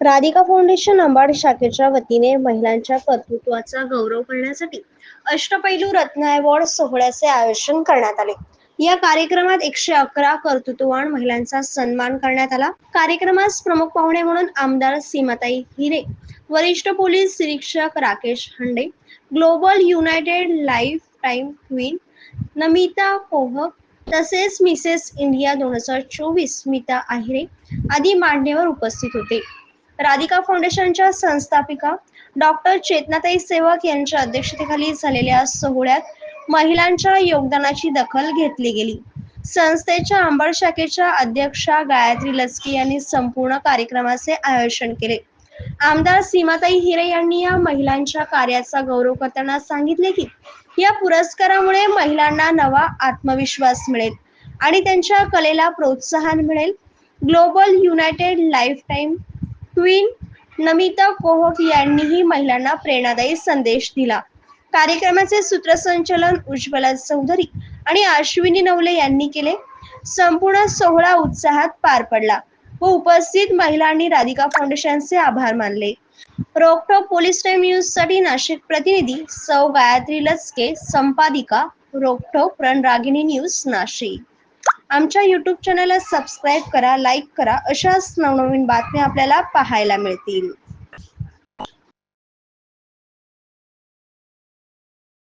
Radhika foundation Ambad शाखेच्या वतीने महिलांच्या कर्तृत्वाचा गौरव करण्यासाठी अष्टपैलू रत्न अवॉर्ड सोहळ्याचे आयोजन करण्यात आले. या कार्यक्रमात एकशे अकरा कर्तृत्ववान महिलांचा सन्मान करण्यात आला. कार्यक्रमास प्रमुख पाहुणे म्हणून आमदार सीमाताई हिरे वरिष्ठ पोलीस निरीक्षक Rakesh Hande Global United Life Time Queen Namita Kohak तसेच मिसेस इंडिया दोन हजार चोवीस स्मिता आहिरे आदी मान्यवर उपस्थित होते. राधिका फाउंडेशनच्या संस्थापिका डॉक्टर चेतनाताई सेवक यांच्या अध्यक्षतेखाली झालेल्या सोहळ्यात महिलांच्या योगदानाची दखल घेतली गेली. संस्थेच्या अंबड शाखेच्या अध्यक्षा गायत्री लस्की यांनी संपूर्ण कार्यक्रमाचे आयोजन केले. आमदार सीमाताई हिरे यांनी या महिलांच्या कार्याचा गौरव करताना सांगितले की या पुरस्कारामुळे महिलांना नवा आत्मविश्वास मिळेल आणि त्यांच्या कलेला प्रोत्साहन मिळेल. Global United Life Time Queen Namita Kohak यांनीही महिलांना प्रेरणादायी संदेश दिला. कार्यक्रमाचे सूत्रसंचालन उज्ज्वला चौधरी आणि अश्विनी नवले यांनी केले. संपूर्ण सोहळा उत्साहात पार पडला व उपस्थित महिलांनी राधिका फाउंडेशनचे आभार मानले. रोकटोक पोलीस टाइम न्यूजसाठी नाशिक प्रतिनिधी सौ गायत्री लचके संपादिका रोकटोक रणरागिणी न्यूज नाशिक. आमच्या यूट्यूब चॅनलला सबस्क्राईब करा लाईक करा अशाच नवनवीन बातम्या आपल्याला पाहायला मिळतील.